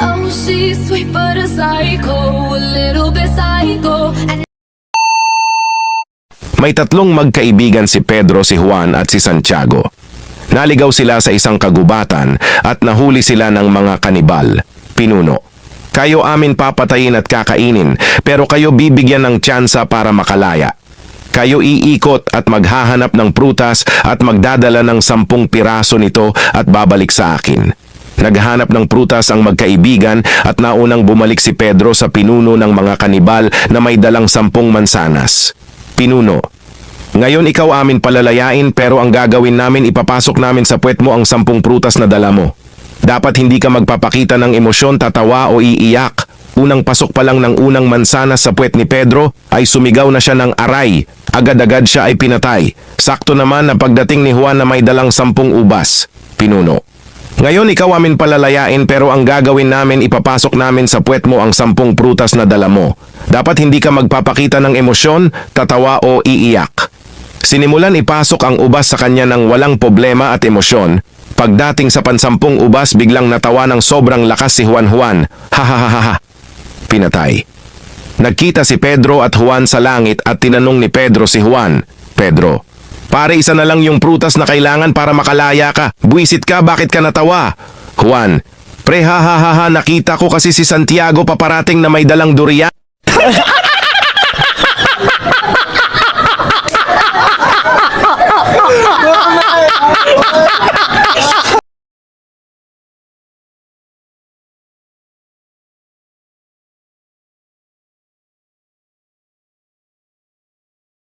Oh, she's sweet but a psycho, a little bit psycho. And May tatlong magkaibigan si Pedro, si Juan at si Santiago. Naligaw sila sa isang kagubatan at nahuli sila ng mga kanibal. Pinuno. Kayo amin papatayin at kakainin, pero kayo bibigyan ng tsansa para makalaya. Kayo iikot at maghahanap ng prutas at magdadala ng sampung piraso nito at babalik sa akin. Naghanap ng prutas ang magkaibigan at naunang bumalik si Pedro sa pinuno ng mga kanibal na may dalang sampung mansanas. Pinuno, ngayon ikaw amin palalayain pero ang gagawin namin ipapasok namin sa puwet mo ang sampung prutas na dala mo. Dapat hindi ka magpapakita ng emosyon, tatawa o iiyak. Unang pasok pa lang ng unang mansanas sa puwet ni Pedro ay sumigaw na siya ng aray. Agad-agad siya ay pinatay. Sakto naman na pagdating ni Juan na may dalang sampung ubas. Pinuno. Ngayon ikaw amin palalayain pero ang gagawin namin ipapasok namin sa puwet mo ang sampung prutas na dala mo. Dapat hindi ka magpapakita ng emosyon, tatawa o iiyak. Sinimulan ipasok ang ubas sa kanya ng walang problema at emosyon. Pagdating sa pansampung ubas biglang natawa ng sobrang lakas si Juan Juan. Ha ha ha ha. Pinatay. Nagkita si Pedro at Juan sa langit at tinanong ni Pedro si Juan, Pedro, pare isa na lang yung prutas na kailangan para makalaya ka. Buisit ka, bakit ka natawa? Juan, pre ha ha ha nakita ko kasi si Santiago paparating na may dalang durian.